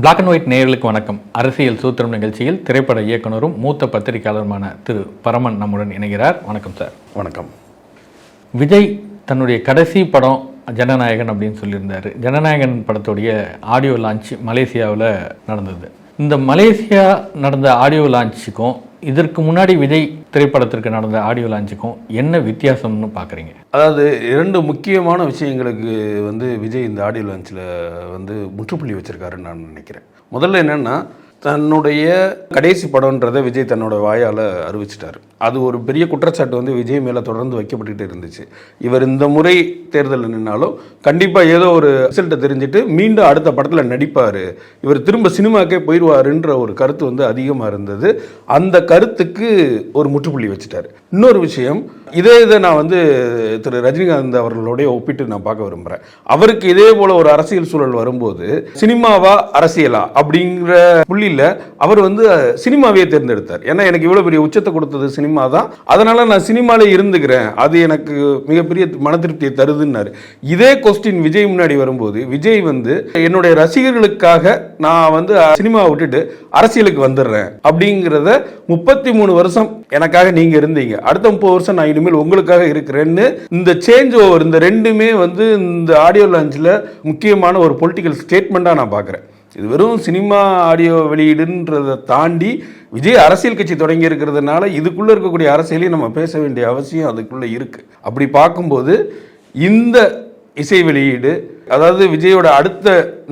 Black and white நேயர்களுக்கு வணக்கம். அரசியல் சூத்திரம் நிகழ்ச்சியில் திரைப்பட இயக்குனரும் மூத்த பத்திரிகையாளருமான திரு பரமன் நம்முடன் இணைகிறார். வணக்கம் சார். வணக்கம். விஜய் தன்னுடைய கடைசி படம் ஜனநாயகன் அப்படின்னு சொல்லியிருந்தாரு. ஜனநாயகன் படத்துடைய ஆடியோ லான்ச் மலேசியாவில் நடந்தது. இந்த மலேசியா நடந்த ஆடியோ லான்ச்சுக்கும் இதற்கு முன்னாடி விஜய் திரைப்படத்திற்கு நடந்த ஆடியோ லான்ச்சுக்கும் என்ன வித்தியாசம்னு பார்க்குறீங்க அதாவது இரண்டு முக்கியமான விஷயங்களுக்கு வந்து விஜய் இந்த ஆடியோ லான்ச்சில் வந்து முற்றுப்புள்ளி வச்சிருக்காருன்னு நான் நினைக்கிறேன். முதல்ல என்னென்னா தன்னுடைய கடைசி படம்ன்றதை விஜய் தன்னோட வாயால் அறிவிச்சிட்டார். அது ஒரு பெரிய குற்றச்சாட்டு வந்து விஜய் மேலே தொடர்ந்து வைக்கப்பட்டுக்கிட்டு இருந்துச்சு. இவர் இந்த முறை தேர்தலில் நின்னாலும் கண்டிப்பாக ஏதோ ஒரு ரிசல்ட்டை தெரிஞ்சுட்டு மீண்டும் அடுத்த படத்தில் நடிப்பார். இவர் திரும்ப சினிமாக்கே போயிடுவாருன்ற ஒரு கருத்து வந்து அதிகமாக இருந்தது. அந்த கருத்துக்கு ஒரு முற்றுப்புள்ளி வச்சுட்டார். இன்னொரு விஷயம் இதே இதை நான் வந்து திரு ரஜினிகாந்த் அவர்களோடைய ஒப்பிட்டு நான் பார்க்க விரும்புகிறேன் அவருக்கு இதே போல ஒரு அரசியல் சூழல் வரும்போது சினிமாவா அரசியலா அப்படிங்கிற புள்ளி புள்ளியில் அவர் வந்து சினிமாவையே தேர்ந்தெடுத்தார். ஏன்னா எனக்கு இவ்வளோ பெரிய உச்சத்தை கொடுத்தது சினிமா தான். அதனால நான் சினிமாலே இருந்துக்கிறேன். அது எனக்கு மிகப்பெரிய மன திருப்தியை தருதுன்னாரு. இதே கொஸ்டின் விஜய் முன்னாடி வரும்போது விஜய் வந்து என்னுடைய ரசிகர்களுக்காக நான் வந்து சினிமாவை விட்டுட்டு அரசியலுக்கு வந்துடுறேன். அப்படிங்கிறத முப்பத்தி மூணு வருஷம் எனக்காக நீங்கள் இருந்தீங்க. அடுத்த முப்பது வருஷம் நான் இனிமேல் உங்களுக்காக இருக்கிறேன்னு இந்த சேஞ்ச் ஓவர் இந்த ரெண்டுமே வந்து இந்த ஆடியோ லான்ச்சில் முக்கியமான ஒரு பொலிட்டிக்கல் ஸ்டேட்மெண்ட்டாக நான் பார்க்குறேன் இது வெறும் சினிமா ஆடியோ வெளியீடுன்றதை தாண்டி விஜய் அரசியல் கட்சி தொடங்கி இருக்கிறதுனால இதுக்குள்ளே இருக்கக்கூடிய அரசியலையும் நம்ம பேச வேண்டிய அவசியம் அதுக்குள்ளே இருக்குது அப்படி பார்க்கும்போது இந்த இசை வெளியீடு அதாவது விஜயோட அடுத்த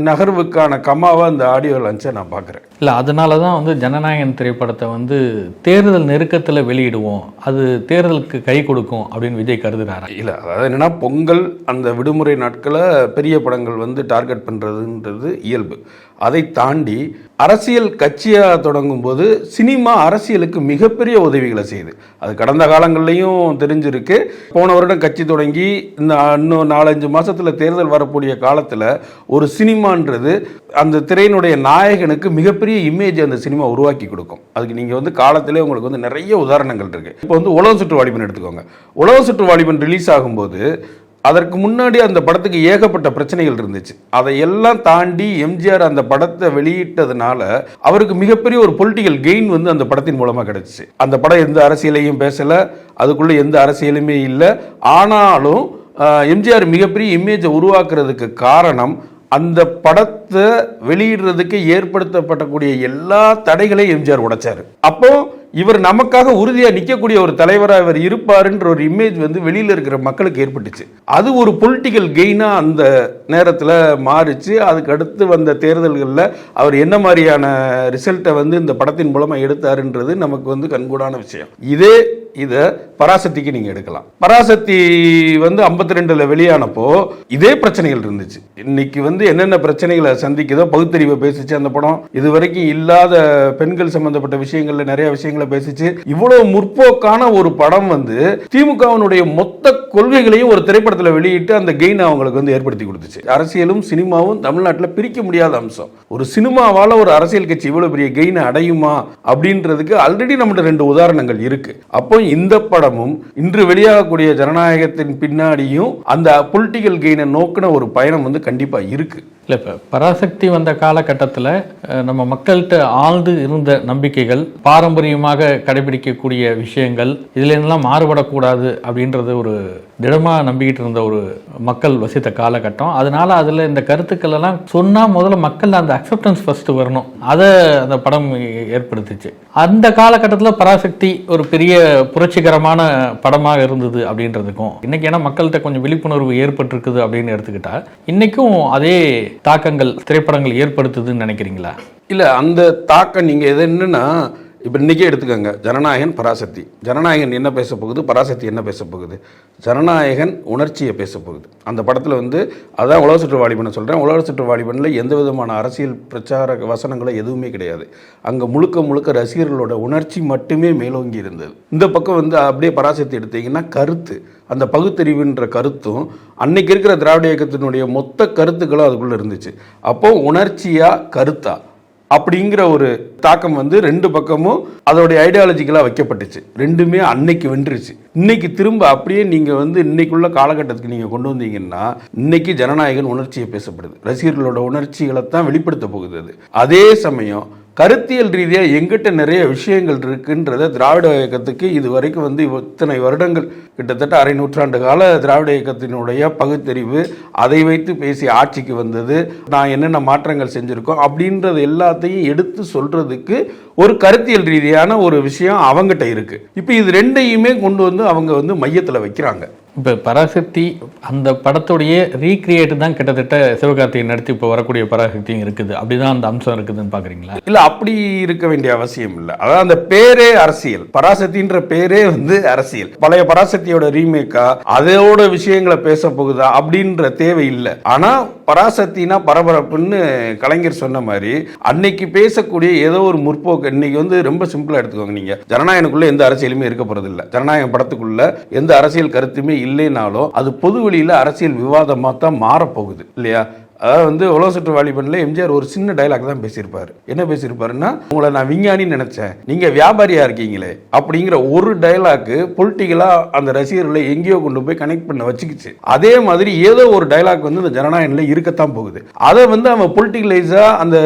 நகர்வுக்கான கமாவாக இந்த ஆடியோ லான்ச்சை நான் பார்க்குறேன். இல்லை அதனால தான் வந்து ஜனநாயகன் திரைப்படத்தை வந்து தேர்தல் நெருக்கத்தில் வெளியிடுவோம் அது தேர்தலுக்கு கை கொடுக்கும் அப்படின்னு விஜய் கருதுறாரா? இல்லை அதாவது என்னன்னா பொங்கல் அந்த விடுமுறை நாட்களை பெரிய படங்கள் வந்து டார்கெட் பண்ணுறதுன்றது இயல்பு. அதை தாண்டி அரசியல் கட்சியாக தொடங்கும் போது சினிமா அரசியலுக்கு மிகப்பெரிய உதவிகளை செய்யுது. அது கடந்த காலங்கள்லையும் தெரிஞ்சிருக்கு. போன வருடம் கட்சி தொடங்கி இந்த இன்னும் நாலஞ்சு மாசத்துல தேர்தல் வரக்கூடிய காலத்தில் ஒரு சினிமான்றது அந்த திரையினுடைய நாயகனுக்கு மிகப்பெரிய இமேஜ் அந்த சினிமா உருவாக்கி கொடுக்கும். அதுக்கு நீங்கள் வந்து காலத்திலே உங்களுக்கு வந்து நிறைய உதாரணங்கள் இருக்கு. இப்போ வந்து உலக சுற்று வாலிபன் எடுத்துக்கோங்க. உலக சுற்று வாலிபன் ரிலீஸ் ஆகும்போது அதற்கு முன்னாடி அந்த படத்துக்கு ஏகப்பட்ட பிரச்சனைகள் இருந்துச்சு. அதை எல்லாம் தாண்டி எம்ஜிஆர் அந்த படத்தை வெளியிட்டதுனால அவருக்கு மிகப்பெரிய ஒரு பொலிட்டிக்கல் கெயின் வந்து அந்த படத்தின் மூலமா கிடைச்சிச்சு. அந்த படம் எந்த அரசியலையும் பேசல அதுக்குள்ள எந்த அரசியலுமே இல்லை. ஆனாலும் எம்ஜிஆர் மிகப்பெரிய இமேஜை உருவாக்குறதுக்கு காரணம் அந்த படத்தை வெளியிடுறதுக்கு ஏற்படுத்தப்படக்கூடிய எல்லா தடைகளையும் எம்ஜிஆர் உடைச்சாரு. அப்போ இவர் நமக்காக உறுதியாக நிற்கக்கூடிய ஒரு தலைவராக இவர் இருப்பாருன்ற ஒரு இமேஜ் வந்து வெளியில் இருக்கிற மக்களுக்கு ஏற்பட்டுச்சு. அது ஒரு பொலிட்டிக்கல் கெயினாக அந்த நேரத்தில் மாறிச்சு. அதுக்கு அடுத்து வந்த தேர்தல்களில் அவர் என்ன மாதிரியான ரிசல்ட்டை வந்து இந்த படத்தின் மூலமாக எடுத்தாருன்றது நமக்கு வந்து கண்கூடான விஷயம். இதே இதை பராசக்திக்கு நீங்கள் எடுக்கலாம். பராசக்தி வந்து ஐம்பத்தி ரெண்டில் வெளியானப்போ இதே பிரச்சனைகள் இருந்துச்சு. இன்னைக்கு வந்து என்னென்ன பிரச்சனைகளை சந்திக்குதோ பகுத்தறிவை பேசிச்சு அந்த படம். இது வரைக்கும் இல்லாத பெண்கள் சம்மந்தப்பட்ட விஷயங்களில் நிறைய விஷயங்களை பேசிச்சு. இவ்வளவு முற்போக்கான ஒரு படம் வந்து திமுகவினுடைய மொத்த கொள்கைகளையும் ஒரு திரைப்படத்தில் வெளியிட்டு அந்த கெயின் அவங்களுக்கு வந்து ஏற்படுத்தி கொடுத்துச்சு. அரசியலும் சினிமாவும் தமிழ்நாட்டில் பிரிக்க முடியாத அம்சம். ஒரு சினிமாவால் ஒரு அரசியல் கட்சி இவ்வளவு பெரிய கெயினை அடையுமா அப்படின்றதுக்கு ஆல்ரெடி நம்மகிட்ட ரெண்டு உதாரணங்கள் இருக்கு. அப்போ இந்த படமும் இன்று வெளியாகக்கூடிய ஜனநாயகத்தின் பின்னாடியும் அந்த பொலிட்டிக்கல் கெயினை நோக்கின ஒரு பயணம் வந்து கண்டிப்பாக இருக்கு. இல்லை இப்போ பராசக்தி வந்த காலகட்டத்தில் நம்ம மக்கள்கிட்ட ஆழ்ந்து இருந்த நம்பிக்கைகள் பாரம்பரியமாக கடைபிடிக்கக்கூடிய விஷயங்கள் இதுலேருந்துலாம் மாறுபடக்கூடாது அப்படின்றது ஒரு திடமாக நம்பிக்கிட்டு இருந்த ஒரு மக்கள் வசித்த காலகட்டம். அதனால் அதில் இந்த கருத்துக்கள் எல்லாம் சொன்னால் முதல்ல மக்கள் அந்த அக்செப்டன்ஸ் ஃபஸ்ட்டு வரணும். அதை அந்த படம் ஏற்படுத்துச்சு. அந்த காலகட்டத்தில் பராசக்தி ஒரு பெரிய புரட்சிகரமான படமாக இருந்தது அப்படின்றதுக்கும் இன்றைக்கி ஏன்னா மக்கள்கிட்ட கொஞ்சம் விழிப்புணர்வு ஏற்பட்டிருக்குது அப்படின்னு எடுத்துக்கிட்டால் இன்றைக்கும் அதே தாக்கங்கள் திரைப்படங்கள் ஏற்படுத்துதுன்னு நினைக்கிறீங்களா? இல்லை அந்த தாக்கம் நீங்கள் எது என்னன்னா இப்போ இன்றைக்கே எடுத்துக்கோங்க. ஜனநாயகன் பராசக்தி. ஜனநாயகன் என்ன பேச போகுது? பராசக்தி என்ன பேச போகுது? ஜனநாயகன் உணர்ச்சியை பேச போகுது. அந்த படத்தில் வந்து அதான் உலக சுற்று வாலிபனை சொல்கிறேன் உலக சுற்று வாலிபனில் எந்த விதமான அரசியல் பிரச்சார வசனங்களும் எதுவுமே கிடையாது. அங்கே முழுக்க முழுக்க ரசிகர்களோட உணர்ச்சி மட்டுமே மேலோங்கி இருந்தது. இந்த பக்கம் வந்து அப்படியே பராசக்தி எடுத்தீங்கன்னா கருத்து. அந்த பகுத்தறிவுன்ற கருத்தும் அன்னைக்கு இருக்கிற திராவிட இயக்கத்தினுடைய மொத்த கருத்துக்களும் அதுக்குள்ளே இருந்துச்சு. அப்போ உணர்ச்சியாக கருத்தா? அப்படிங்கிற ஒரு தாக்கம் வந்து ரெண்டு பக்கமும் அதோடைய ஐடியாலஜிக்கலாக வைக்கப்பட்டுச்சு. ரெண்டுமே அன்னைக்கு வென்றுச்சு இன்னைக்கு திரும்ப அப்படியே நீங்கள் வந்து இன்னைக்குள்ள காலகட்டத்துக்கு நீங்கள் கொண்டு வந்தீங்கன்னா இன்னைக்கு ஜனநாயகன் உணர்ச்சியை பேசப்படுது. ரசிகர்களோட உணர்ச்சிகளை தான் வெளிப்படுத்த போகுது அது. அதே சமயம் கருத்தியல் ரீதியாக எங்கிட்ட நிறைய விஷயங்கள் இருக்குன்றத திராவிட இயக்கத்துக்கு இது வரைக்கும் வந்து இத்தனை வருடங்கள் கிட்டத்தட்ட அரை நூற்றாண்டு கால திராவிட இயக்கத்தினுடைய பகுத்தறிவு அதை வைத்து பேசி ஆட்சிக்கு வந்தது நான் என்னென்ன மாற்றங்கள் செஞ்சுருக்கோம் அப்படின்றது எல்லாத்தையும் எடுத்து சொல்கிறதுக்கு ஒரு கருத்தியல் ரீதியான ஒரு விஷயம் அவங்ககிட்ட இருக்குது இப்போ இது ரெண்டையுமே கொண்டு வந்து அவங்க வந்து மையத்தில் வைக்கிறாங்க. இப்போ பராசக்தி அந்த படத்துடைய ரீக்ரியேட் தான் கிட்டத்தட்ட சிவகார்த்திகேயன் நடத்தி இப்போ வரக்கூடிய பராசக்தியும் இருக்குது. அப்படிதான் அந்த அம்சம் இருக்குதுன்னு பார்க்குறீங்களா இல்ல அப்படி இருக்க வேண்டிய அவசியம் இல்லை. அதாவது அந்த பேரே அரசியல். பராசக்தின்ற பேரே வந்து அரசியல். பழைய பராசக்தியோட ரீமேக்கா அதோட விஷயங்களை பேச போகுதா அப்படின்ற தேவை இல்லை. ஆனா பராசக்தினா பரபரப்புன்னு கலைஞர் சொன்ன மாதிரி அன்னைக்கு பேசக்கூடிய ஏதோ ஒரு முற்போக்கு இன்னைக்கு வந்து ரொம்ப சிம்பிளா எடுத்துக்கோங்க நீங்க. ஜனநாயகனுக்குள்ள எந்த அரசியலுமே இருக்க போறது இல்லை ஜனநாயகம் படத்துக்குள்ள எந்த அரசியல் கருத்துமே இல்லைனாலும் அது பொது வெளியில் அரசியல் விவாதமாக தான் மாறப்போகுது இல்லையா? அதாவது வந்து உலக சுற்று வாலிபனில் எம்ஜிஆர் ஒரு சின்ன டைலாக் தான் பேசியிருப்பார். என்ன பேசியிருப்பாருன்னா உங்களை நான் விஞ்ஞானின்னு நினைச்சேன். நீங்கள் வியாபாரியாக இருக்கீங்களே? அப்படிங்கிற ஒரு டைலாக்கு பொலிட்டிக்கலாக அந்த ரசிகர்களை எங்கேயோ கொண்டு போய் கனெக்ட் பண்ண வச்சுக்கிச்சு. அதே மாதிரி ஏதோ ஒரு டைலாக் வந்து இந்த ஜனநாயகன்ல இருக்கத்தான் போகுது. அதை வந்து அவன் பொலிட்டிகலைஸாக அந்த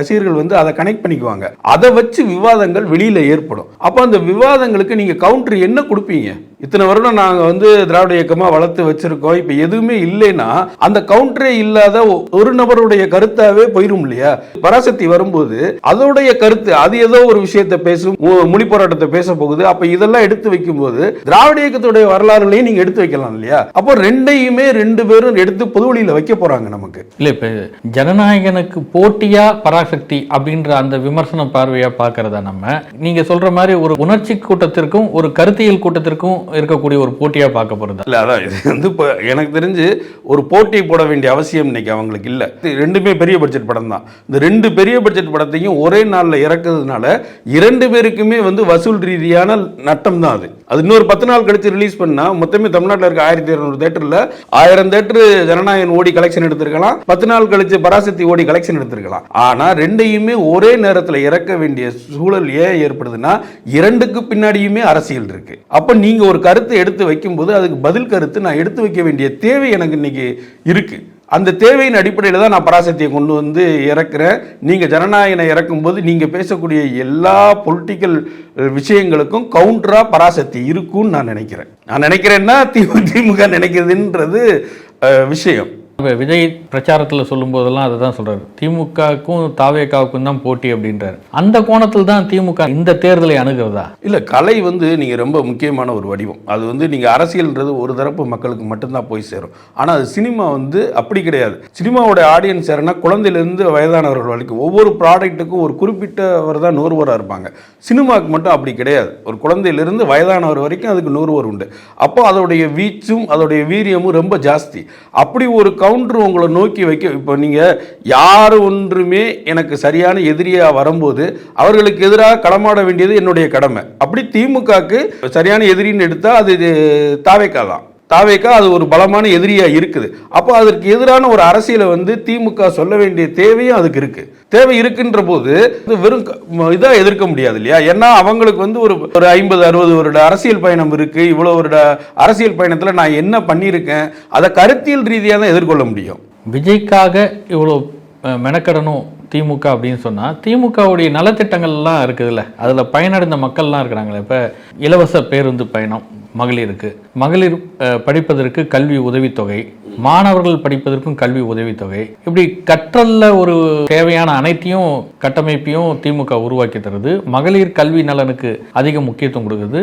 ரசிகர்கள் வந்து அதை கனெக்ட் பண்ணிக்குவாங்க. அதை வச்சு விவாதங்கள் வெளியில் ஏற்படும். அப்போ அந்த விவாதங்களுக்கு நீங்கள் கவுண்டர் என்ன கொடுப்பீங்க? இத்தனை வருடம் நாங்க வந்து திராவிட இயக்கமா வளர்த்து வச்சிருக்கோம். இப்ப எதுவுமே இல்லைன்னா அந்த கவுண்டரே இல்லாத ஒரு நபருடைய கருத்தாவே போயிரும் இல்லையா? பராசக்தி வரும்போது அதோடைய கருத்து அது ஏதோ ஒரு விஷயத்தை பேசும் மொழி போராட்டத்தை பேச போகுது. அப்ப இதெல்லாம் எடுத்து வைக்கும்போது திராவிட இயக்கத்துடைய வரலாறுலையும் நீங்க எடுத்து வைக்கலாம் இல்லையா? அப்போ ரெண்டையுமே ரெண்டு பேரும் எடுத்து பொது வழியில வைக்க போறாங்க நமக்கு. இல்ல இப்போ ஜனநாயகனுக்கு போட்டியா பராசக்தி அப்படின்ற அந்த விமர்சன பார்வையா பாக்குறத நம்ம? நீங்க சொல்ற மாதிரி ஒரு உணர்ச்சி கூட்டத்திற்கும் ஒரு கருத்தியல் கூட்டத்திற்கும் இருக்கக்கூடிய ஒரு போட்டியாக பார்க்க போகிறது இல்லை அதான் இது வந்து இப்போ எனக்கு தெரிஞ்சு ஒரு போட்டி போட வேண்டிய அவசியம் இன்னைக்கு அவங்களுக்கு இல்லை. ரெண்டுமே பெரிய பட்ஜெட் படம் தான். இந்த ரெண்டு பெரிய பட்ஜெட் படத்தையும் ஒரே நாளில் இறக்குறதுனால இரண்டு பேருக்குமே வந்து வசூல் ரீதியான நட்டம் தான் அது. அது இன்னொரு பத்து நாள் கழித்து ரிலீஸ் பண்ணால் மொத்தமே தமிழ்நாட்டில் இருக்க ஆயிரத்தி இரநூறு தேட்டரில் ஆயிரம் தேட்டரு ஜனநாயகன் ஓடி கலெக்ஷன் எடுத்திருக்கலாம். பத்து நாள் கழிச்சு பராசக்தி ஓடி கலெக்ஷன் எடுத்திருக்கலாம். ஆனால் ரெண்டையுமே ஒரே நேரத்தில் இறக்க வேண்டிய சூழல் ஏன் ஏற்படுதுன்னா இரண்டுக்கு பின்னாடியுமே அரசியல் இருக்கு. அப்போ நீங்கள் ஒரு கருத்தை எடுத்து வைக்கும்போது அதுக்கு பதில் கருத்து நான் எடுத்து வைக்க வேண்டிய தேவை எனக்கு இன்னைக்கு இருக்குது அந்த தேவையின் அடிப்படையில் தான் நான் பராசக்தியை கொண்டு வந்து இறக்குறேன். நீங்கள் ஜனநாயகனை இறக்கும்போது நீங்கள் பேசக்கூடிய எல்லா பொலிட்டிக்கல் விஷயங்களுக்கும் கவுண்டராக பராசக்தி இருக்கும்னு நான் நினைக்கிறேன். நான் நினைக்கிறேன்னா திமுக திமுக நினைக்கிறதுன்றது விஷயம். விஜய் பிரச்சாரத்தில் சொல்லும் போதெல்லாம் அதை தான் சொல்கிறார் திமுகவுக்கும் தாவேக்காவுக்கும் தான் போட்டி அப்படின்றாரு. அந்த கோணத்தில் தான் திமுக இந்த தேர்தலை அணுகிறதா? இல்லை கலை வந்து நீங்கள் ரொம்ப முக்கியமான ஒரு வடிவம். அது வந்து நீங்கள் அரசியல்ன்றது ஒரு தரப்பு மக்களுக்கு மட்டும்தான் போய் சேரும். ஆனால் அது சினிமா வந்து அப்படி கிடையாது. சினிமாவோட ஆடியன்ஸ் யாருன்னா குழந்தையிலேருந்து வயதானவர்கள் வரைக்கும் ஒவ்வொரு ப்ராடக்ட்டுக்கும் ஒரு குறிப்பிட்டவர் தான் நூறுவராக இருப்பாங்க. சினிமாவுக்கு மட்டும் அப்படி கிடையாது. ஒரு குழந்தையிலிருந்து வயதானவர் வரைக்கும் அதுக்கு நூறுவர் உண்டு. அப்போ அதோடைய வீச்சும் அதோடைய வீரியமும் ரொம்ப ஜாஸ்தி. அப்படி ஒரு கவுண்டர் உங்களை நோக்கி வைக்க இப்போ நீங்கள் யார் ஒன்றுமே எனக்கு சரியான எதிரியாக வரும்போது அவர்களுக்கு எதிராக களமாட வேண்டியது என்னுடைய கடமை. அப்படி திமுகக்கு சரியான எதிரின்னு எடுத்தால் அது தாவேக்கா தான். தாவேக்கா அது ஒரு பலமான எதிரியாக இருக்குது. அப்போ அதற்கு எதிரான ஒரு அரசியலை வந்து திமுக சொல்ல வேண்டிய தேவையும் அதுக்கு இருக்குது தேவை இருக்குன்ற போது வெறும் இதாக எதிர்க்க முடியாது இல்லையா? ஏன்னா அவங்களுக்கு வந்து ஒரு ஒரு ஐம்பது அறுபது வருட அரசியல் பயணம் இருக்குது இவ்வளோ வருட அரசியல் பயணத்தில் நான் என்ன பண்ணியிருக்கேன்? அதை கருத்தியல் ரீதியாக தான் எதிர்கொள்ள முடியும். விஜய்க்காக இவ்வளோ மெனக்கடணும் திமுக அப்படின்னு சொன்னால் திமுகவுடைய நலத்திட்டங்கள்லாம் இருக்குதுல்ல. அதில் பயனடைந்த மக்கள்லாம் இருக்கிறாங்களே இப்போ இலவச பேருந்து பயணம் மகளிருக்கு. மகளிர் அஹ், படிப்பதற்கு கல்வி உதவித்தொகை மாணவர்கள் படிப்பதற்கும் கல்வி உதவித்தொகை. இப்படி கற்றல்ல ஒரு தேவையான அனைத்தையும் கட்டமைப்பையும் திமுக உருவாக்கி தருது. மகளிர் கல்வி நலனுக்கு அதிக முக்கியத்துவம் கொடுக்குது.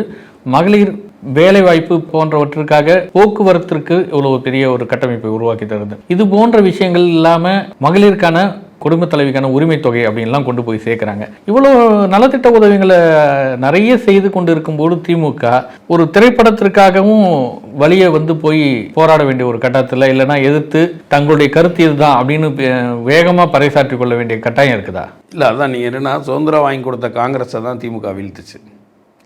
மகளிர் வேலைவாய்ப்பு போன்றவற்றிற்காக போக்குவரத்திற்கு இவ்வளவு பெரிய ஒரு கட்டமைப்பை உருவாக்கி தருது. இது போன்ற விஷயங்கள் இல்லாமல் மகளிருக்கான குடும்ப தலைவிக்கான உரிமை தொகை அப்படின்லாம் கொண்டு போய் சேர்க்குறாங்க. இவ்வளோ நலத்திட்ட உதவிகளை நிறைய செய்து கொண்டு இருக்கும்போது திமுக ஒரு திரைப்படத்திற்காகவும் வழியை வந்து போய் போராட வேண்டிய ஒரு கட்டத்தில் இல்லைன்னா எதிர்த்து தங்களுடைய கருத்து இதுதான் அப்படின்னு வேகமாக பறைசாற்றி கொள்ள வேண்டிய கட்டாயம் இருக்குதா? இல்லை அதான் நீங்கள் என்னன்னா சுதந்திரம் வாங்கி கொடுத்த காங்கிரஸை தான் திமுக வீழ்த்துச்சு.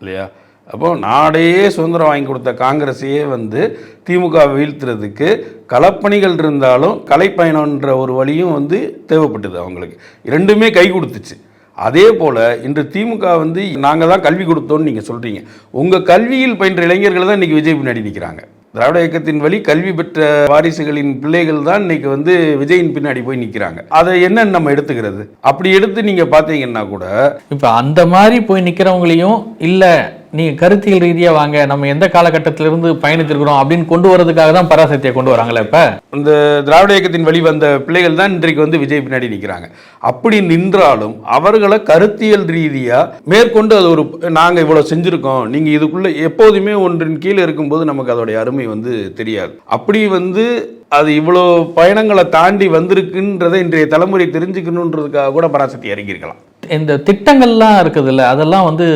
இல்லையா? அப்போ நாடே சுதந்திரம் வாங்கி கொடுத்த காங்கிரஸையே வந்து திமுக வீழ்த்துறதுக்கு களப்பணிகள் இருந்தாலும் கலைப்பயணம்ன்ற ஒரு வழியும் வந்து தேவைப்பட்டது அவங்களுக்கு. ரெண்டுமே கை கொடுத்துச்சு. அதே போல் இன்று திமுக வந்து நாங்கள் தான் கல்வி கொடுத்தோன்னு நீங்கள் சொல்கிறீங்க உங்கள் கல்வியில் பயின்ற இளைஞர்கள் தான் இன்றைக்கி விஜய் பின்னாடி நிற்கிறாங்க திராவிட இயக்கத்தின் வழி கல்வி பெற்ற வாரிசுகளின் பிள்ளைகள் தான் இன்னைக்கு வந்து விஜயின் பின்னாடி போய் நிற்கிறாங்க அதை என்னன்னு நம்ம எடுத்துக்கிறது? அப்படி எடுத்து நீங்கள் பார்த்தீங்கன்னா கூட இப்போ அந்த மாதிரி போய் நிற்கிறவங்களையும் இல்லை நீங்க கருத்தியல் ரீதியா வாங்க நம்ம எந்த காலகட்டத்திலிருந்து பயணித்திருக்கிறோம் அப்படின்னு கொண்டு வரதுக்காக தான் பராசக்தியை கொண்டு வராங்களே இப்ப? இந்த திராவிட இயக்கத்தின் வழி வந்த பிள்ளைகள் தான் இன்றைக்கு வந்து விஜய் பின்னாடி நிற்கிறாங்க அப்படி நின்றாலும் அவர்களை கருத்தியல் ரீதியா மேற்கொண்டு அது ஒரு நாங்க இவ்வளவு செஞ்சிருக்கோம் நீங்க இதுக்குள்ள எப்போதுமே ஒன்றின் கீழே இருக்கும்போது நமக்கு அதோடைய அருமை வந்து தெரியாது. அப்படி வந்து அது இவ்வளோ பயணங்களை தாண்டி வந்திருக்குன்றதை இன்றைய தலைமுறை தெரிஞ்சுக்கணுன்றதுக்காக கூட பராசக்தி இறங்கியிருக்கலாம். இந்த திட்டங்கள்லாம் இருக்குதுல்ல அதெல்லாம் வந்து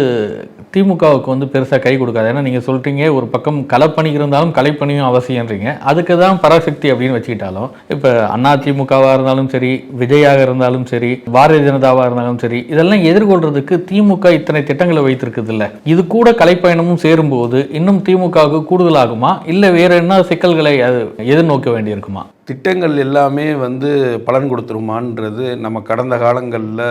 திமுகவுக்கு வந்து பெருசாக கை கொடுக்காது. ஏன்னா நீங்கள் சொல்கிறீங்க ஒரு பக்கம் கலைப்பணி இருந்தாலும் கலைப்பணியும் அவசியம்ன்றீங்க. அதுக்கு தான் பராசக்தி அப்படின்னு வச்சுக்கிட்டாலும் இப்போ அண்ணா திமுகவாக இருந்தாலும் சரி விஜயாக இருந்தாலும் சரி பாரதிய ஜனதாவாக இருந்தாலும் சரி இதெல்லாம் எதிர்கொள்றதுக்கு திமுக இத்தனை திட்டங்களை வைத்திருக்குது இல்லை இது கூட கலைப்பயணமும் சேரும்போது இன்னும் திமுகவுக்கு கூடுதலாகுமா? இல்லை வேற என்ன சிக்கல்களை அது எதிர்நோக்க வேண்டியிருக்குமா? திட்டங்கள் எல்லாமே வந்து பலன் கொடுத்துருமான்றது நம்ம கடந்த காலங்களில்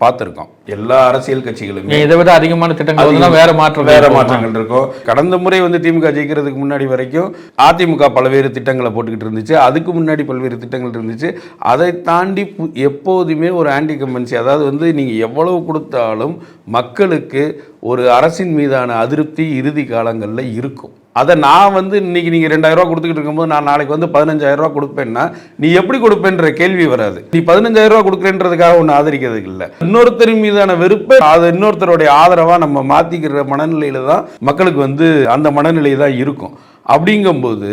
பார்த்துருக்கோம். எல்லா அரசியல் கட்சிகளுமே இதை விட அதிகமான திட்டங்கள் வந்து வேற மாற்றம் வேற? மாற்றங்கள் இருக்கும். கடந்த முறை வந்து திமுக ஜெயிக்கிறதுக்கு முன்னாடி வரைக்கும் அதிமுக பல்வேறு திட்டங்களை போட்டுக்கிட்டு இருந்துச்சு. அதுக்கு முன்னாடி பல்வேறு திட்டங்கள் இருந்துச்சு. அதை தாண்டி எப்போதுமே ஒரு ஆன்டி கம்பன்சி அதாவது வந்து நீங்கள் எவ்வளவு கொடுத்தாலும் மக்களுக்கு ஒரு அரசின் மீதான அதிருப்தி இறுதி காலங்களில் இருக்கும். அதை நான் வந்து இன்னைக்கு நீங்கள் ரெண்டாயிரரூவா கொடுத்துக்கிட்டு இருக்கும்போது நான் நாளைக்கு வந்து பதினஞ்சாயிரம் ரூபா கொடுப்பேன்னா நீ எப்படி கொடுப்பேன்ற கேள்வி வராது. நீ பதினஞ்சாயிரரூவா கொடுக்குறேன்றதுக்காக ஒன்று ஆதரிக்கிறதுக்கு இல்லை. இன்னொருத்தர் மீதான வெறுப்பை அது இன்னொருத்தருடைய ஆதரவாக நம்ம மாற்றிக்கிற மனநிலையில் தான் மக்களுக்கு வந்து அந்த மனநிலை தான் இருக்கும். அப்படிங்கும்போது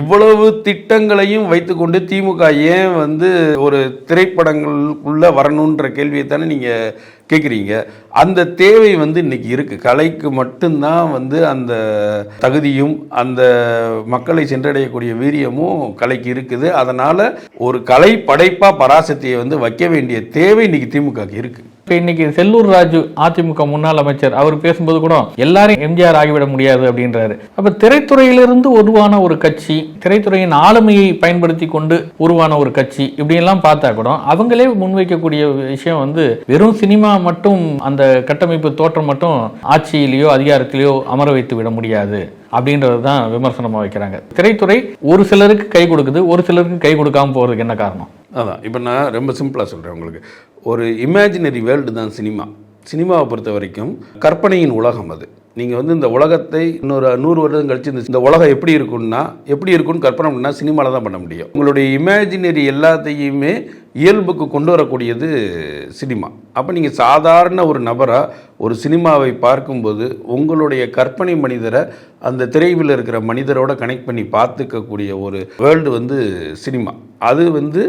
இவ்வளவு திட்டங்களையும் வைத்துக்கொண்டு திமுக ஏன் வந்து ஒரு திரைப்படங்களுக்குள்ளே வரணுன்ற கேள்வியை தானே நீங்கள் கேட்குறீங்க அந்த தேவை வந்து இன்னைக்கு இருக்குது கலைக்கு மட்டும்தான் வந்து அந்த தகுதியும் அந்த மக்களை சென்றடையக்கூடிய வீரியமும் கலைக்கு இருக்குது. அதனால் ஒரு கலை படைப்பாக பராசக்தியை வந்து வைக்க வேண்டிய தேவை இன்றைக்கி திமுகக்கு இருக்குது இப்போ இன்னைக்கு செல்லூர் ராஜு அதிமுக முன்னாள் அமைச்சர் அவர் பேசும்போது கூட எல்லாரும் எம்ஜிஆர் ஆகிவிட முடியாது அப்படின்றாரு. அப்ப திரைத்துறையிலிருந்து உருவான ஒரு கட்சி திரைத்துறையின் ஆளுமையை பயன்படுத்தி கொண்டு உருவான ஒரு கட்சி இப்படி எல்லாம் பார்த்தா கூட அவங்களே முன்வைக்கக்கூடிய விஷயம் வந்து வெறும் சினிமா மட்டும் அந்த கட்டமைப்பு தோற்றம் மட்டும் ஆட்சியிலேயோ அதிகாரத்திலேயோ அமர வைத்து விட முடியாது. அப்படின்றது தான் விமர்சனமாக வைக்கிறாங்க. திரைத்துறை ஒரு சிலருக்கு கை கொடுக்குது ஒரு சிலருக்கு கை கொடுக்காம போகிறதுக்கு என்ன காரணம்? அதான். இப்போ நான் ரொம்ப சிம்பிளாக சொல்கிறேன் உங்களுக்கு. ஒரு இமேஜினரி வேர்ல்டு தான் சினிமா. சினிமாவை பொறுத்த வரைக்கும் கற்பனையின் உலகம் அது. நீங்கள் வந்து இந்த உலகத்தை இன்னொரு நூறு வருடம் கழிச்சு இந்த இந்த உலகம் எப்படி இருக்கும்னா எப்படி இருக்கும்னு கற்பனை பண்ணால் சினிமாவில் தான் பண்ண முடியும். உங்களுடைய இமேஜினரி எல்லாத்தையுமே இயல்புக்கு கொண்டு வரக்கூடியது சினிமா. அப்போ நீங்கள் சாதாரண ஒரு நபராக ஒரு சினிமாவை பார்க்கும்போது உங்களுடைய கற்பனை மனிதரை அந்த திரைவில் இருக்கிற மனிதரோட கனெக்ட் பண்ணி பார்த்துக்கக்கூடிய ஒரு வேர்ல்டு வந்து சினிமா. அது வந்து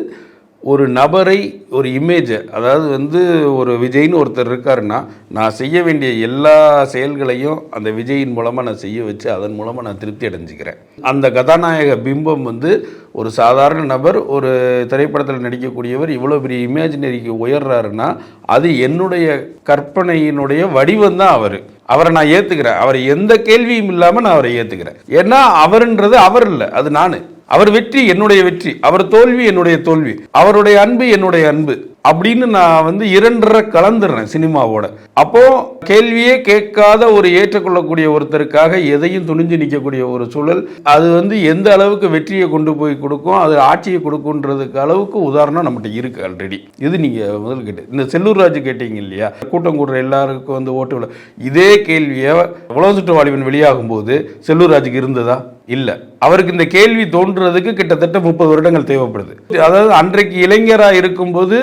ஒரு நபரை ஒரு இமேஜை அதாவது வந்து ஒரு விஜய்னு ஒருத்தர் இருக்காருன்னா நான் செய்ய வேண்டிய எல்லா செயல்களையும் அந்த விஜயின் மூலமாக நான் செய்ய வச்சு அதன் மூலமாக நான் திருப்தி அடைஞ்சிக்கிறேன். அந்த கதாநாயக பிம்பம் வந்து ஒரு சாதாரண நபர் ஒரு திரைப்படத்தில் நடிக்கக்கூடியவர் இவ்வளோ பெரிய இமேஜினரிக்கு உயர்றாருன்னா அது என்னுடைய கற்பனையினுடைய வடிவம் தான் அவர். அவரை நான் ஏற்றுக்கிறேன் அவர் எந்த கேள்வியும் இல்லாமல் நான் அவரை ஏற்றுக்கிறேன் ஏன்னா அவருன்றது அவர் இல்லை அது நான். அவர் வெற்றி என்னுடைய வெற்றி. அவர் தோல்வி என்னுடைய தோல்வி. அவருடைய அன்பு என்னுடைய அன்பு. அப்படின்னு நான் வந்து இரண்டரை கலந்துடுறேன் சினிமாவோட. அப்போ கேள்வியே கேட்காத ஒரு ஏற்றுக்கொள்ளக்கூடிய ஒருத்தருக்காக எதையும் துணிஞ்சு நிற்கக்கூடிய ஒரு சூழல். அது வந்து எந்த அளவுக்கு வெற்றியை கொண்டு போய் கொடுக்கும் அது ஆட்சியை கொடுக்குன்றதுக்கு அளவுக்கு உதாரணம் நம்மகிட்ட இருக்கு ஆல்ரெடி இது நீங்க முதல் கேட்டு. இந்த செல்லூர் ராஜு கேட்டீங்க இல்லையா? கூட்டம் கூடுற எல்லாருக்கும் வந்து ஓட்டு விட இதே கேள்வியை உலக சுற்று வாலிபன் வெளியாகும் போது செல்லூர் ராஜுக்கு இருந்ததா? இல்லை. அவருக்கு இந்த கேள்வி தோன்றுறதுக்கு கிட்டத்தட்ட முப்பது வருடங்கள் தேவைப்படுது. அதாவது அன்றைக்கு இளைஞராக இருக்கும்போது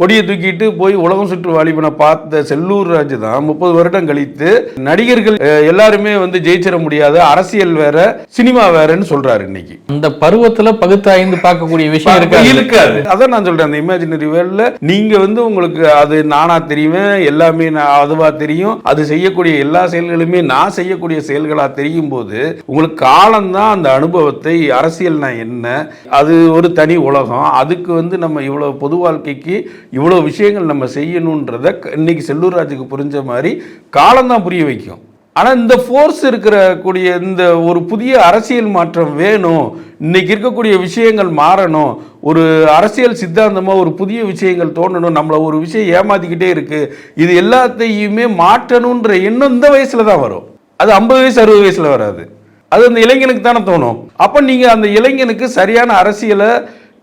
கொடியை தூக்கிட்டு போய் உலகம் சுற்று வாலிபனை பார்த்த செல்லூர் ராஜு தான் முப்பது வருடம் கழித்து நடிகர்கள் எல்லாருமே வந்து ஜெயிச்சிட முடியாது அரசியல் வேற சினிமா வேறன்னு சொல்றாரு இன்னைக்கு. அந்த பருவத்துல பகுத்தாய்ந்து பார்க்கக்கூடிய விஷயம் இருக்காது. இருக்காது. அதான் நான் சொல்றேன் அந்த இமேஜினரி வேர்ல்ட்ல நீங்க வந்து உங்களுக்கு அது நானா தெரியுவேன் எல்லாமே அதுவா தெரியும். அது செய்யக்கூடிய எல்லா செயல்களுமே நான் செய்யக்கூடிய செயல்களா தெரியும் போது உங்களுக்கு காலம்தான் அந்த அனுபவத்தை அரசியல்னா என்ன? அது ஒரு தனி உலகம். அதுக்கு வந்து நம்ம இவ்வளவு பொது வாழ்க்கைக்கு இவ்வளோ விஷயங்கள் நம்ம செய்யணுன்றத க- இன்னைக்கு செல்லூர் ராஜுக்கு புரிஞ்ச மாதிரி காலம்தான் புரிய வைக்கும். ஆனால் இந்த ஃபோர்ஸ் இருக்கிறக்கூடிய இந்த ஒரு புதிய அரசியல் மாற்றம் வேணும். இன்னைக்கு இருக்கக்கூடிய விஷயங்கள் மாறணும். ஒரு அரசியல் சித்தாந்தமாக ஒரு புதிய விஷயங்கள் தோணணும். நம்மளை ஒரு விஷயம் ஏமாத்திக்கிட்டே இருக்குது இது எல்லாத்தையுமே மாற்றணுன்ற எண்ணம் இந்த வயசில் தான் வரும். அது ஐம்பது வயசு அறுபது வயசில் வராது. அது அந்த இளைஞனுக்கு தானே தோணும். அப்போ நீங்கள் அந்த இளைஞனுக்கு சரியான அரசியலை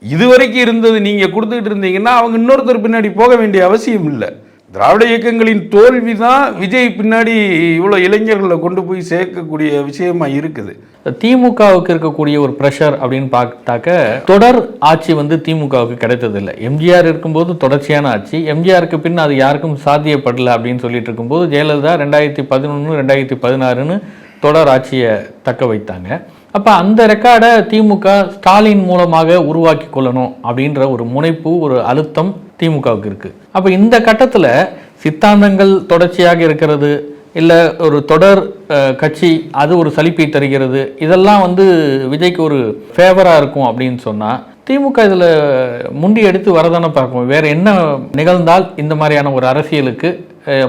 இதுவரைக்கும் இருந்தது நீங்கள் கொடுத்துக்கிட்டு இருந்தீங்கன்னா அவங்க இன்னொருத்தர் பின்னாடி போக வேண்டிய அவசியம் இல்லை. திராவிட இயக்கங்களின் தோல்வி தான் விஜய் பின்னாடி இவ்வளோ இளைஞர்களை கொண்டு போய் சேர்க்கக்கூடிய விஷயமா இருக்குது. திமுகவுக்கு இருக்கக்கூடிய ஒரு ப்ரெஷர் அப்படின்னு பார்த்தாக்க தொடர் ஆட்சி வந்து திமுகவுக்கு கிடைத்ததில்லை. எம்ஜிஆர் இருக்கும்போது தொடர்ச்சியான ஆட்சி. எம்ஜிஆருக்கு பின் அது யாருக்கும் சாத்தியப்படல அப்படின்னு சொல்லிட்டு இருக்கும்போது ஜெயலலிதா ரெண்டாயிரத்தி பதினொன்று ரெண்டாயிரத்தி பதினாறுன்னு தொடர் ஆட்சியை தக்க வைத்தாங்க. அப்போ அந்த ரெக்கார்டை திமுக ஸ்டாலின் மூலமாக உருவாக்கி கொள்ளணும் அப்படின்ற ஒரு முனைப்பு ஒரு அழுத்தம் திமுகவுக்கு இருக்கு. அப்போ இந்த கட்டத்தில் சித்தாந்தங்கள் தொடர்ச்சியாக இருக்கிறது இல்லை ஒரு தொடர் கட்சி அது ஒரு சலிப்பை தருகிறது இதெல்லாம் வந்து விஜய்க்கு ஒரு ஃபேவராக இருக்கும் அப்படின்னு சொன்னால் திமுக இதில் முண்டி எடுத்து வரதானே பார்க்கும் வேற என்ன நிகழ்ந்தால் இந்த மாதிரியான ஒரு அரசியலுக்கு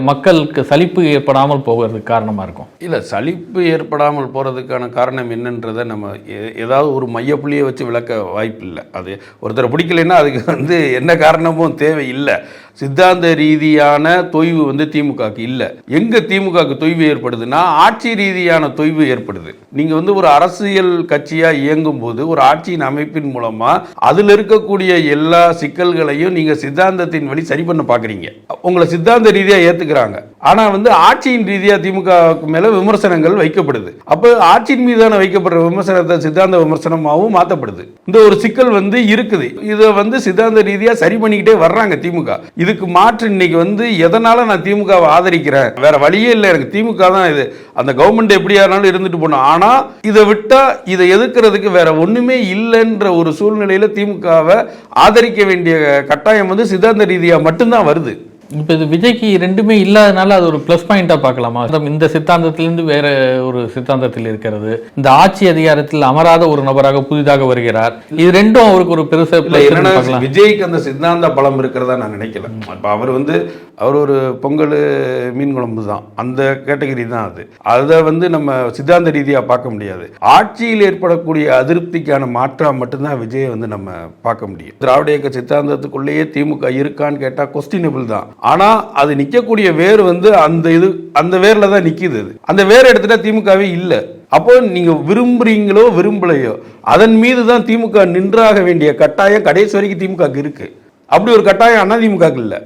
மக்களுக்கு சலிப்பு ஏற்படாமல் போகிறதுக்கு காரணமாக இருக்கும். இல்லை சலிப்பு ஏற்படாமல் போகிறதுக்கான காரணம் என்னன்றதை நம்ம எ- ஏதாவது ஒரு மையப்புள்ளியை வச்சு விளக்க வாய்ப்பு இல்லை அது ஒருத்தரை பிடிக்கலைன்னா அதுக்கு வந்து என்ன காரணமும் தேவையில்லை. சித்தாந்த ரீதியான தொய்வு வந்து திமுகவுக்கு இல்லை. எங்கே திமுகவுக்கு தொய்வு ஏற்படுதுன்னா ஆட்சி ரீதியான தொய்வு ஏற்படுது. நீங்கள் வந்து ஒரு அரசியல் கட்சியாக இயங்கும் போது ஒரு ஆட்சியின் அமைப்பின் மூலமாக அதில் இருக்கக்கூடிய எல்லா சிக்கல்களையும் நீங்கள் சித்தாந்தத்தின் வழி சரி பண்ண பார்க்குறீங்க உங்களை சித்தாந்த ரீதியாக ஏற்றுக்கிறாங்க ஆனால் வந்து ஆட்சியின் ரீதியாக திமுகவுக்கு மேலே விமர்சனங்கள் வைக்கப்படுது. அப்போ ஆட்சியின் மீதான வைக்கப்படுற விமர்சனத்தை சித்தாந்த விமர்சனமாகவும் மாற்றப்படுது இந்த ஒரு சிக்கல் வந்து இருக்குது. இதை வந்து சித்தாந்த ரீதியாக சரி பண்ணிக்கிட்டே வர்றாங்க திமுக. இதுக்கு மாற்று இன்னைக்கு வந்து எதனால நான் திமுகவை ஆதரிக்கிறேன்? வேற வழியே இல்லை எனக்கு. திமுக தான் இது. அந்த கவர்மெண்ட் எப்படியா இருந்தாலும் இருந்துட்டு போகணும். ஆனா இதை விட்டா இதை எதிர்க்கிறதுக்கு வேற ஒண்ணுமே இல்லைன்ற ஒரு சூழ்நிலையில திமுகவை ஆதரிக்க வேண்டிய கட்டாயம் வந்து சித்தாந்த ரீதியா மட்டும்தான் வருது. இப்போ இது விஜய்க்கு ரெண்டுமே இல்லாதனால அது ஒரு ப்ளஸ் பாயிண்டாக பார்க்கலாமா? இந்த சித்தாந்தத்திலிருந்து வேற ஒரு சித்தாந்தத்தில் இருக்கிறது. இந்த ஆட்சி அதிகாரத்தில் அமராத ஒரு நபராக புதிதாக வருகிறார். இது ரெண்டும் அவருக்கு ஒரு பெருசா இல்ல plus என்னன்னா பார்க்கலாம். விஜய்க்கு அந்த சித்தாந்த பலம் இருக்கிறதா நான் நினைக்கல. இப்ப அவர் வந்து அவர் ஒரு பொங்கல் மீன் குழம்பு தான். அந்த கேட்டகரி தான் அது. அதை வந்து நம்ம சித்தாந்த ரீதியா பார்க்க முடியாது. ஆட்சியில் ஏற்படக்கூடிய அதிருப்திக்கான மாற்றா மட்டும்தான் விஜயை வந்து நம்ம பார்க்க முடியும். திராவிட இயக்க சித்தாந்தத்துக்குள்ளேயே திமுக இருக்கான்னு கேட்டா கொஸ்டினபிள் தான். ஆனால் அது நிற்கக்கூடிய வேர் வந்து அந்த இது அந்த வேரில் தான் நிற்கிது அது. அந்த வேர் எடுத்துட்டா திமுகவே இல்லை. அப்போ நீங்கள் விரும்புறீங்களோ விரும்பலையோ அதன் மீது தான் திமுக நின்றாக வேண்டிய கட்டாயம் கடைசி வரைக்கும் திமுகக்கு இருக்குது அப்படி ஒரு கட்டாயம் அதிமுகக்கு இல்லை.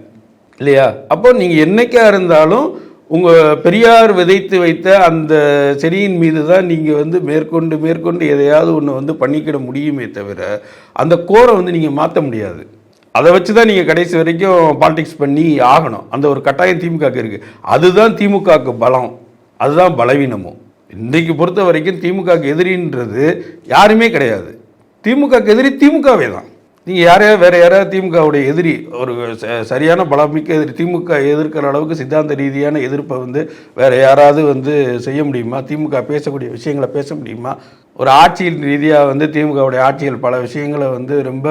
இல்லையா? அப்போ நீங்கள் என்றைக்காக இருந்தாலும் உங்கள் பெரியார் விதைத்து வைத்த அந்த செடியின் மீது தான் நீங்கள் வந்து மேற்கொண்டு மேற்கொண்டு எதையாவது ஒன்று வந்து பண்ணிக்கிட முடியுமே தவிர அந்த கோரை வந்து நீங்கள் மாற்ற முடியாது. அதை வச்சு தான் நீங்கள் கடைசி வரைக்கும் பாலிடிக்ஸ் பண்ணி ஆகணும். அந்த ஒரு கட்டாயம் திமுகக்கு இருக்குது அதுதான் திமுகக்கு பலம். அதுதான் பலவீனமும் இன்றைக்கு பொறுத்த வரைக்கும் திமுகக்கு எதிரின்றது யாருமே கிடையாது. திமுகக்கு எதிரி திமுகவே தான். நீங்கள் யாரையா வேறு யாராவது திமுகவுடைய எதிரி ஒரு ச- சரியான பலமிக்க எதிரி திமுக எதிர்க்கிற அளவுக்கு சித்தாந்த ரீதியான எதிர்ப்பை வந்து வேறு யாராவது வந்து செய்ய முடியுமா? திமுக பேசக்கூடிய விஷயங்களை பேச முடியுமா? ஒரு ஆட்சியின் ரீதியாக வந்து திமுகவுடைய ஆட்சிகள் பல விஷயங்களை வந்து ரொம்ப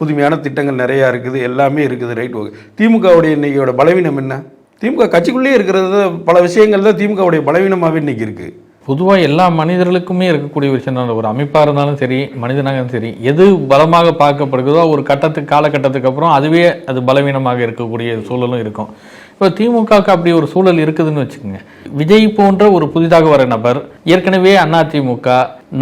புதுமையான திட்டங்கள் நிறையா இருக்குது எல்லாமே இருக்குது ரைட் ஓகே திமுகவுடைய இன்றைக்கியோட பலவீனம் என்ன? திமுக கட்சிக்குள்ளேயே இருக்கிறது பல விஷயங்கள் தான் திமுகவுடைய பலவீனமாகவே இன்னைக்கு இருக்குது பொதுவாக எல்லா மனிதர்களுக்குமே இருக்கக்கூடிய விஷயம் தான். ஒரு அமைப்பாக இருந்தாலும் சரி மனிதனாக இருந்தாலும் சரி எது பலமாக பார்க்கப்படுகிறதோ ஒரு கட்டத்துக்கு காலகட்டத்துக்கு அப்புறம் அதுவே அது பலவீனமாக இருக்கக்கூடிய சூழலும் இருக்கும். இப்போ திமுகவுக்கு அப்படி ஒரு சூழல் இருக்குதுன்னு வச்சுக்கோங்க. விஜய் போன்ற ஒரு புதிதாக வர நபர் ஏற்கனவே அதிமுக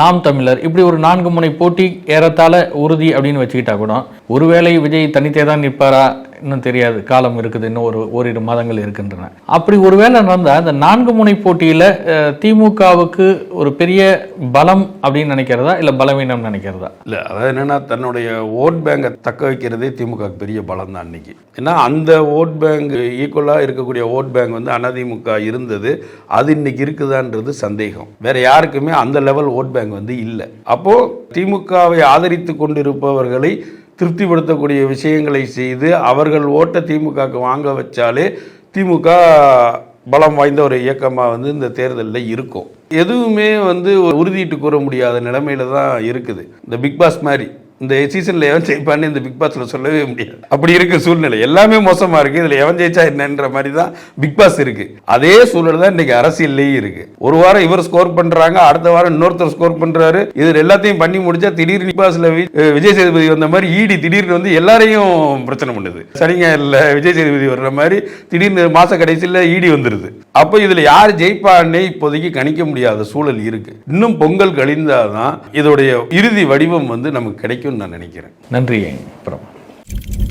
நாம் தமிழர். இப்படி ஒரு நான்கு முனை போட்டி ஏறத்தாழ உறுதி அப்படின்னு வச்சுக்கிட்டா கூட ஒருவேளை விஜய் தனித்தே தான் நிற்பாரா இன்னும் தெரியாது. காலம் இருக்குது இன்னும் ஒரு ஓரிரு மாதங்கள் இருக்கின்றன. அப்படி ஒருவேளை நடந்தால் அந்த நான்கு முனை போட்டியில் திமுகவுக்கு ஒரு பெரிய பலம் அப்படின்னு நினைக்கிறதா? இல்லை பலவீனம் நினைக்கிறதா? இல்லை அதாவது என்னென்னா தன்னுடைய ஓட் பேங்கை தக்க வைக்கிறதே திமுக பெரிய பலம் தான் இன்னைக்கு. ஏன்னா அந்த ஓட் பேங்க் ஈக்குவலாக இருக்கக்கூடிய ஓட் பேங்க் வந்து அதிமுக இருந்தது. அது இன்னைக்கு இருக்குதான்றது சந்தேகம். வேற யாருக்குமே அந்த லெவல் ஓட் பேங்க் வந்து இல்லை. அப்போ திமுகவை ஆதரித்து கொண்டிருப்பவர்களை திருப்திப்படுத்தக்கூடிய விஷயங்களை செய்து அவர்கள் ஓட்டை திமுகவுக்கு வாங்க வச்சாலே திமுக பலம் வாய்ந்த ஒரு இயக்கமாக வந்து இந்த தேர்தலில் இருக்கும். எதுவுமே வந்து ஒரு உறுதிட்டு கூற முடியாத நிலைமையில தான் இருக்குது. இந்த பிக் பாஸ் மாதிரி இந்த சீசனில் எவன் ஜெயிப்பான்னு இந்த பிக் பாஸில் சொல்லவே முடியாது. அப்படி இருக்க சூழ்நிலை. எல்லாமே மோசமாக இருக்குது இதில் எவன் ஜெயிச்சா என்னன்ற மாதிரி தான் பிக் பாஸ் இருக்குது அதே சூழ்நிலை தான் இன்னைக்கு அரசியல்லையும் இருக்குது ஒரு வாரம் இவர் ஸ்கோர் பண்ணுறாங்க அடுத்த வாரம் இன்னொருத்தர் ஸ்கோர் பண்ணுறாரு இது எல்லாத்தையும் பண்ணி முடிச்சா திடீர்னு பிக் பாஸில் விஜய் சேதுபதி வந்த மாதிரி ஈடி திடீர்னு வந்து எல்லாரையும் பிரச்சனை பண்ணுது. சரிங்க இல்லை விஜய் சேதுபதி வர்ற மாதிரி திடீர்னு மாத கடைசியில் ஈடி வந்துடுது அப்போ இதில் யார் ஜெயிப்பான்னே இப்போதைக்கு கணிக்க முடியாத சூழல் இருக்குது இன்னும் பொங்கல் கழிந்தாதான் இதோடைய இறுதி வடிவம் வந்து நமக்கு கிடைக்கும். கிடைக்கும்னு நான் நினைக்கிறேன். நன்றி பிரபா.